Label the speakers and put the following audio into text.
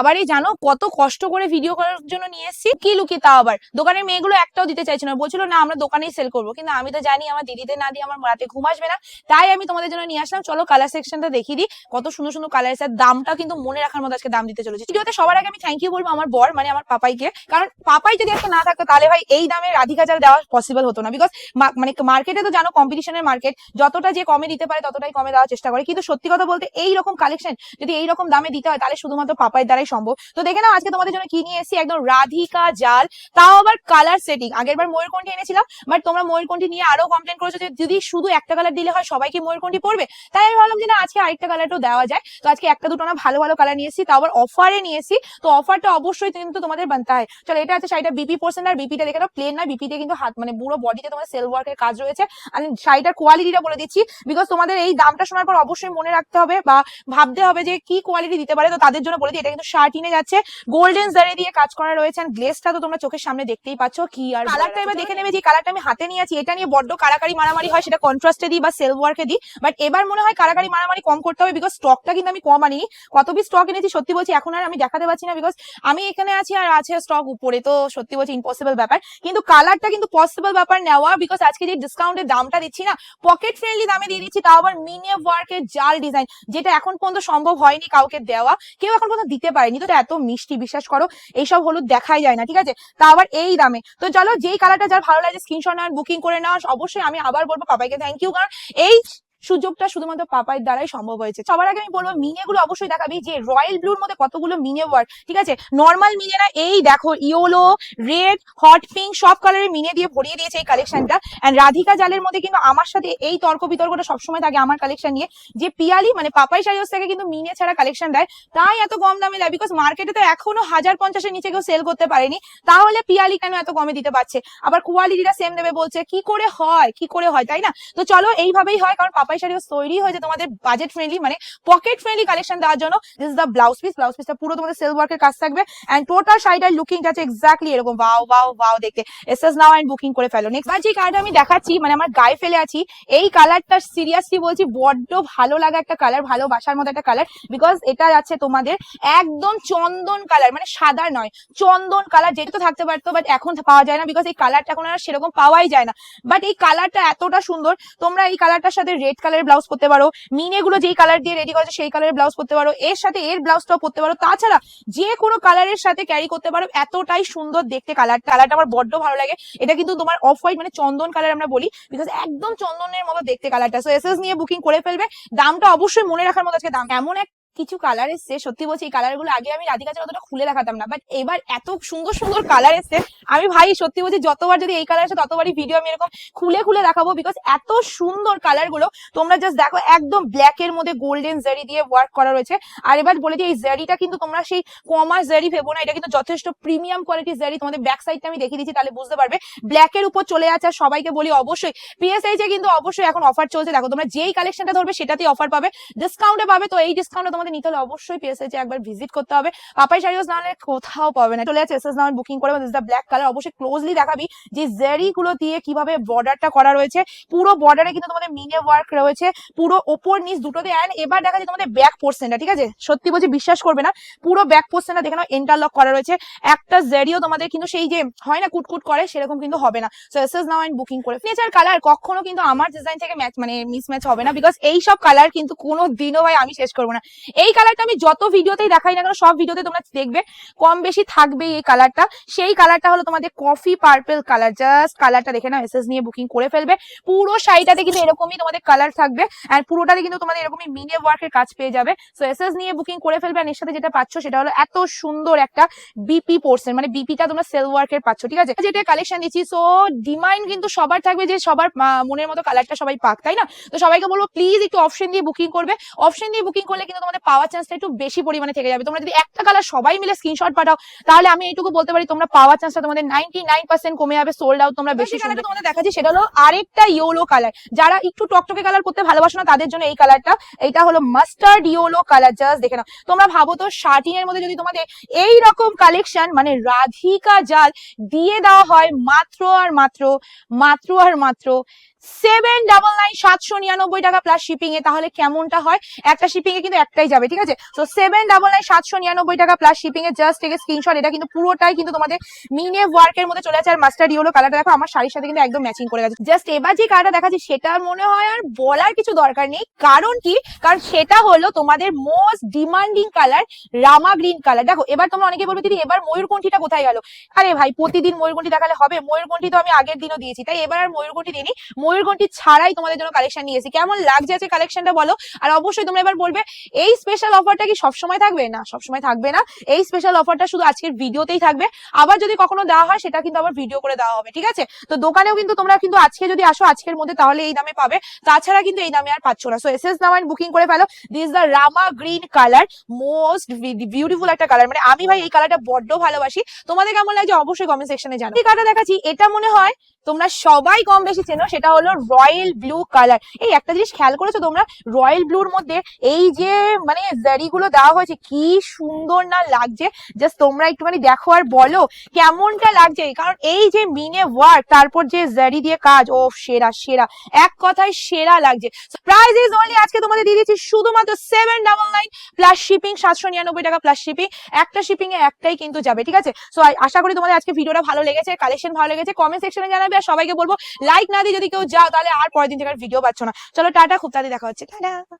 Speaker 1: আবার এই জানো কত কষ্ট করে ভিডিও করার জন্য নিয়ে এসেছি? কি লুকি তাও আবার? দোকানের মেয়েগুলো একটাও দিতে চাইছে না। বলছিল, না, আমরা দোকানেই সেল করব। কিন্তু আমি তো জানি আমার দিদিদের না দিয়ে আমার রাতে ঘুম আসবে না। তাই আমি তোমাদের জন্য নিয়ে আসলাম। চলো কালার সেকশনটা দেখিয়ে দিই। কত সুন্দর সুন্দর কালার এসে দামটা কিন্তু মনে রাখার মতো আজকে দাম দিতে চলেছে। ভিডিওতে সবার আগে আমি থ্যাংক ইউ বলব আমার বর মানে আমার পাপাইকে। কারণ পাপাই যদি আজকে না থাকতো, তাহলে ভাই এই দামে রাধিকা চাল দেওয়া পসিবল হতো না। বিকজ মানে মার্কেটে তো জানো কম্পিটিশনের মার্কেট যতটা যে কমে দিতে পারে, ততটাই কমে দেওয়ার চেষ্টা করে। কিন্তু সত্যি কথা বলতে এই রকম কালেকশন যদি এই রকম দামে দিতে হয়, তাহলে শুধুমাত্র পাপাইয়ের দ্বারাই সম্ভব। তো দেখে নাও আজকে তোমাদের জন্য কি নিয়ে এসেছি? একদম রাধিকা জাল। তাও আবার কালার সেটিং আগের বার ময়ূরকণ্ঠী এনেছিলাম বাট তোমরা ময়ূরকণ্ঠী নিয়ে আরও কমপ্লেন করেছ যে যদি শুধু একটা কালার দিলে হয় সবাইকে ময়ূরকণ্ঠী পড়বে? তাই আমি ভাবলাম যে না, আজকে আরেকটা কালারটাও দেওয়া যায়। তো আজকে একটা দুটো না ভালো ভালো কালার নিয়েছি তাও আবার অফারে নিয়েছি তো অফারটা অবশ্যই কিন্তু তোমাদের বানতে হয়। চলো, এটা আছে শাড়িটা বিপি পোর্সেন্ট আর বিপিটা দেখে নাও প্লেন না বিপিতে কিন্তু হাত মানে পুরো বডিতে তোমার সেল ওয়ার্কের কাজ রয়েছে। আর শাড়িটার কোয়ালিটিটা বলে দিচ্ছি বিকজ তোমাদের এই দামটা শোনার পর অবশ্যই মনে রাখতে হবে বা ভাবতে হবে যে কি কোয়ালিটি দিতে পারে। তো তাদের জন্য বলে দিই, এটা কিন্তু শার্টিনে যাচ্ছে। গোল্ডেন জারে দিয়ে কাজ করা রয়েছে গ্লেসটা তো তোমরা চোখের সামনে দেখতেই পাচ্ছ। কি আর কালারটা এবার দেখে নেবে যে কালারটা আমি হাতে নিয়ে আছি এটা নিয়ে বড্ড কারাকারি মারামারি হয় সেটা কন্ট্রাস্টে দিই বা সেলফ ওয়ার্কে দিই। বাট এবার মনে হয় কারাকারি মারামারি কম করতে হবে বিকজ স্টকটা কিন্তু আমি কম আনি কত পিস স্টক এনেছি সত্যি বলছি এখন আর আমি দেখাতে পারছি না বিকজ আমি এখানে আছি আর আছে স্টক উপরে। তো সত্যি বলছি ইম্পসিবল ব্যাপার। কিন্তু কালারটা কিন্তু পসিবল ব্যাপার নেওয়া বিকজ আজকে যে ডিসকাউন্টের দামটা দিচ্ছি না পকেট ফ্রেন্ডলি দামে দিয়ে দিচ্ছি তাও আবার মিনিয়ে ওয়ার্কের জাল ডিজাইন যেটা এখন পর্যন্ত সম্ভব হয়নি কাউকে দেওয়া। কেউ এখন পর্যন্ত দিতে পারেনি। তো এত মিষ্টি, বিশ্বাস করো, এইসব হলুদ দেখাই যায় না, ঠিক আছে? তা আবার এই দামে। তো চলো, যেই কালারটা যার ভালো লাগে স্ক্রিনশট নেওয়ার বুকিং করে নেওয়া অবশ্যই আমি আবার বলব, পাপাইকে থ্যাংক ইউ কারণ এই সুযোগটা শুধুমাত্র পাপাইয়ের দ্বারাই সম্ভব হয়েছে। সবার আগে আমি বলব, মিনে গুলো অবশ্যই দেখাবি যে রয়্যাল ব্লুর মধ্যে কতগুলো মিনে ওয়ার্ক ঠিক আছে? নর্মাল মিনে না এই দেখো ইয়োলো রেড হট পিঙ্ক সব কালারের মিনে দিয়ে ভরিয়ে দিয়েছে এই কালেকশনটা এন্ড রাধিকা জালের মধ্যে কিন্তু আমার সাথে এই তর্ক বিতর্কটা সবসময় থাকে আমার কালেকশন নিয়ে। যে পিয়ালি মানে পাপাই শাড়ি থেকে কিন্তু মিনে ছাড়া কালেকশন দেয়, তাই এত কম দামে দেয়। বিকজ মার্কেটে তো এখনও হাজার পঞ্চাশের নিচে কেউ সেল করতে পারেনি। তাহলে পিয়ালি কেন এত কমে দিতে পারছে? আবার কোয়ালিটিটা সেম দেবে বলছে, কি করে হয়? কি করে হয়? তাই না? তো চলো, এইভাবেই হয়, কারণ পাপাই শাড়ি তৈরি হয়েছে তোমাদের বাজেট ফ্রেন্ডলি মানে পকেট ফ্রেন্ডলি কালেকশন দেওয়ার জন্য। This the blouse piece blouse পিসটা পুরো তোমাদের সেল ওয়ার্কের কাজ থাকবে। এন্ড টোটাল শাড়িটার লুকিং আছে এক্স্যাক্টলি এরকম ওয়াও ওয়াও ওয়াও দেখতে। S S now and booking করে ফেলো। নেক্সট যে কালারটা আমি দেখাচ্ছি মানে আমার গায়ে ফেলে আছি। এই কালারটা সিরিয়াসলি বলছি, বড্ড ভালো লাগা একটা কালার ভালোবাসার মতো একটা কালার বিকজ এটা আছে তোমাদের একদম চন্দন কালার মানে সাদা নয়, চন্দন কালার যেটা তো থাকতে পারতো বাট এখন পাওয়া যায় না বিকজ এই কালারটা এখন আর সেরকম পাওয়াই যায় না। বাট এই কালারটা এতটা সুন্দর, তোমরা এই কালারটার সাথে রেড কালারের ব্লাউজ পরতে পারো। মিনে গুলো যেই কালার দিয়ে রেডি করেছে সেই কালারের ব্লাউজ পরতে পারো। এর সাথে এর ব্লাউজটাও পরতে পারো। তাছাড়া যে কোনো কালারের সাথে ক্যারি করতে পারো। এতটাই সুন্দর দেখতে কালারটা কালারটা আমার বড্ড ভালো লাগে। এটা কিন্তু তোমার অফ হোয়াইট মানে চন্দন কালার আমরা বলি। বিকজ একদম চন্দনের মতো দেখতে কালারটা সো এসএস নিয়ে বুকিং করে ফেলবে। দামটা অবশ্যই মনে রাখার মতো আজকে দাম। এমন এক কিছু কালার এসছে, সত্যি বলছি এই কালারগুলো আগে আমি রাধিকা চাল অতটা খুলে দেখাতাম না বাট এবার এত সুন্দর সুন্দর কালার এসছে, আমি ভাই সত্যি বলছি যতবার যদি এই কালার আসে ততবারই ভিডিও আমি এরকম খুলে খুলে দেখাবো বিকজ এত সুন্দর কালারগুলো তোমরা জাস্ট দেখো, একদম ব্ল্যাক এর মধ্যে গোল্ডেন জারি দিয়ে ওয়ার্ক করা রয়েছে, আর এবার বলে দিই, এই জারিটা কিন্তু তোমরা সেই কমা জারি ভেবো না, এটা কিন্তু যথেষ্ট প্রিমিয়াম কোয়ালিটির জারি তোমাদের ব্যাক সাইডটা আমি দেখিয়ে দিচ্ছি, তাহলে বুঝতে পারবে ব্ল্যাক এর উপর চলে আর সবাইকে বলি অবশ্যই পিএসআইজে কিন্তু অবশ্যই এখন অফার চলছে, দেখো তোমরা যেই কালেকশনটা ধরবে সেটাতেই অফার পাবে ডিসকাউন্টে পাবে, তো এই ডিসকাউন্টে তোমাদের নিতে হলে অবশ্যই পিএসআইজে একবার ভিজিট করতে হবে। পাপাই শাড়ি হাউস নাহলে কোথাও পাবে না। চলে আছে এসএস নাম বুকিং করে দিস দ্য ব্ল্যাক কালার অবশ্যই ক্লোজলি দেখাবি যে জেরি গুলো দিয়ে কীভাবে বর্ডারটা করা রয়েছে। পুরো বর্ডারে কিন্তু তোমাদের মিনে ওয়ার্ক রয়েছে। পুরো ওপর, নিচ দুটোতে অ্যান্ড এবার দেখা যায় তোমাদের ব্যাক পোর্শনটা ঠিক আছে? সত্যি বলছি, বিশ্বাস করবে না। পুরো ব্যাক পোর্শনটা দেখে নাও ইন্টারলক করা রয়েছে। একটা জেরিও তোমাদের কিন্তু সেই যে হয় না, কুটকুট করে, সেরকম কিন্তু হবে না। So SS now and booking করে। নেচার কালার কখনো কিন্তু আমার ডিজাইন থেকে ম্যাচ মানে মিসম্যাচ হবে না বিকজ এই সব কালার কিন্তু কোনো দিনও ভাই আমি শেষ করব না। এই কালারটা আমি যত ভিডিওতেই দেখাই না কেন, সব ভিডিওতে তোমরা দেখবে। কম বেশি থাকবে এই কালারটা সেই কালারটা হলো তোমাদের কফি পার্পেল কালার জাস্ট কালারটা দেখে না এসএস নিয়ে বুকিং করে ফেলবে। পুরো শাড়িটাতে কিন্তু এরকমই তোমাদের কালার থাকবে। আর পুরোটাতে কিন্তু তোমাদের এরকমই মিনে ওয়ার্কের কাজ পেয়ে যাবে। সো এসএস নিয়ে বুকিং করে ফেলবে। আর এর সাথে যেটা পাচ্ছ, সেটা হলো এত সুন্দর একটা বিপি পোর্সেন মানে বিপিটা তোমরা সেল ওয়ার্কের পাচ্ছ, ঠিক আছে? যেটা কালেকশন দিচ্ছি সো ডিমান্ড কিন্তু সবার থাকবে যে সবার মনের মতো কালারটা সবাই পাক, তাই না? তো সবাইকে বলব প্লিজ একটু অপশন দিয়ে বুকিং করবে। অপশন দিয়ে বুকিং করলে কিন্তু তোমাদের পাওয়ার চান্সটা একটু বেশি পরিমাণে থেকে যাবে। তোমরা যদি একটা কালার সবাই মিলে স্ক্রিনশট পাঠাও তাহলে আমি এইটুকু বলতে পারি তোমরা পাওয়ার চান্সটা তোমাদের নাইনটি নাইন পার্সেন্ট কমে যাবে সোল্ড আউট তোমরা বেশি কালারটা তোমাদের দেখাচ্ছি সেটা হলো আরেকটা ইয়োলো কালার যারা একটু টকটকে কালার করতে ভালোবাসো না তাদের জন্য এই কালারটা এটা হলো মাস্টার্ড ইয়োলো কালার জাস্ট দেখে নাও। তোমরা ভাবো তো শার্টিং এর মধ্যে যদি তোমাদের এই রকম কালেকশন মানে রাধিকা জাল দিয়ে দেওয়া হয় মাত্র আর মাত্র মাত্র আর মাত্র সেভেন ডাবল নাইন সাতশো নিরানব্বই টাকা প্লাস শিপিং এ, তাহলে কেমনটা হয়? একটা শিপিং এ কিন্তু একটাই যাবে, ঠিক আছে? তো সেভেন ডাবল নাইন সাতশো নিরানব্বই টাকা প্লাস শিপিং এ জাস্ট থেকে স্ক্রিনশট এটা কিন্তু পুরোটাই কিন্তু তোমাদের মিনে ওয়ার্কের মধ্যে চলে যাচ্ছে আর মাস্টার ইয়েলো কালারটা দেখো, আমার শাড়ির সাথে কিন্তু একদম ম্যাচিং করে গেছে। জাস্ট এবার যে কালারটা দেখাচ্ছি সেটা মনে হয় আর বলার কিছু দরকার নেই। কারণ কি? কারণ সেটা হলো তোমাদের most demanding colour Rama green colour দেখো, এবার তোমরা অনেকে বলবে, দিদি, এবার ময়ূরকণ্ঠীটা কোথায় গেল? আরে ভাই, প্রতিদিন ময়ূরকণ্ঠী দেখালে হবে। ময়ূরকণ্ঠী তো আমি আগের দিনও দিয়েছি, তাই এবার আর ময়ূরকণ্ঠী দিইনি। ময়ূরকণ্ঠী ছাড়াই তোমাদের জন্য কালেকশন নিয়েছি কেমন লাগছে আছে কালেকশনটা বলো? আর অবশ্যই তোমরা এবার বলবে, এই স্পেশাল অফারটা কি সবসময় থাকবে? না, সবসময় থাকবে না। এই স্পেশাল অফারটা শুধু আজকের ভিডিওতেই থাকবে। আবার যদি কখনো দেওয়া হয়, সেটা কিন্তু আবার ভিডিও করে দেওয়া হবে, ঠিক আছে? তো দোকানেও কিন্তু তোমরা কিন্তু আজকে যদি আসো, আজকের মধ্যে তাহলে এই দামে পাবে। তাছাড়া কিন্তু এই দামে আর পাচ্ছ না। So S S now booking করে ফেলো। This the Rama green colour most beautiful একটা কালার মানে আমি ভাই এই কালারটা বড্ড ভালোবাসি। তোমাদের কেমন লাগছে অবশ্যই কমেন্ট সেকশনে জানাও। এই কালারটা দেখাচ্ছি, এটা মনে হয় তোমরা সবাই কম বেশি চেনো, সেটা হলো রয়্যাল ব্লু কালার এই একটা জিনিস খেয়াল করেছ তোমরা? রয়্যাল ব্লুর মধ্যে এই যে মানে জারি গুলো দেওয়া হয়েছে, কি সুন্দর না লাগছে? জাস্ট তোমরা একটুখানি দেখো আর বলো, কেমনটা লাগছে? কারণ এই যে মিনে ওয়ার্ক তারপর যে জারি দিয়ে কাজ ও সেরা সেরা। এক কথায় সেরা লাগছে। প্রাইস ইজ অনলি আজকে তোমাদের দিয়ে দিচ্ছি শুধুমাত্র seven double nine plus shipping সাতশো নিরানব্বই টাকা প্লাস শিপিং একটা শিপিং এ একটাই কিন্তু যাবে, ঠিক আছে? সো আশা করি তোমাদের আজকে ভিডিওটা ভালো লেগেছে কালেকশন ভালো লেগেছে। কমেন্ট সেকশনে জানাবে আর সবাইকে বলব লাইক না দিয়ে যদি কেউ যাও, তাহলে আর পরের দিন থেকে ভিডিও পাচ্ছ না। চলো, টাটা, খুব তাড়াতাড়ি দেখা হচ্ছে। টাটা।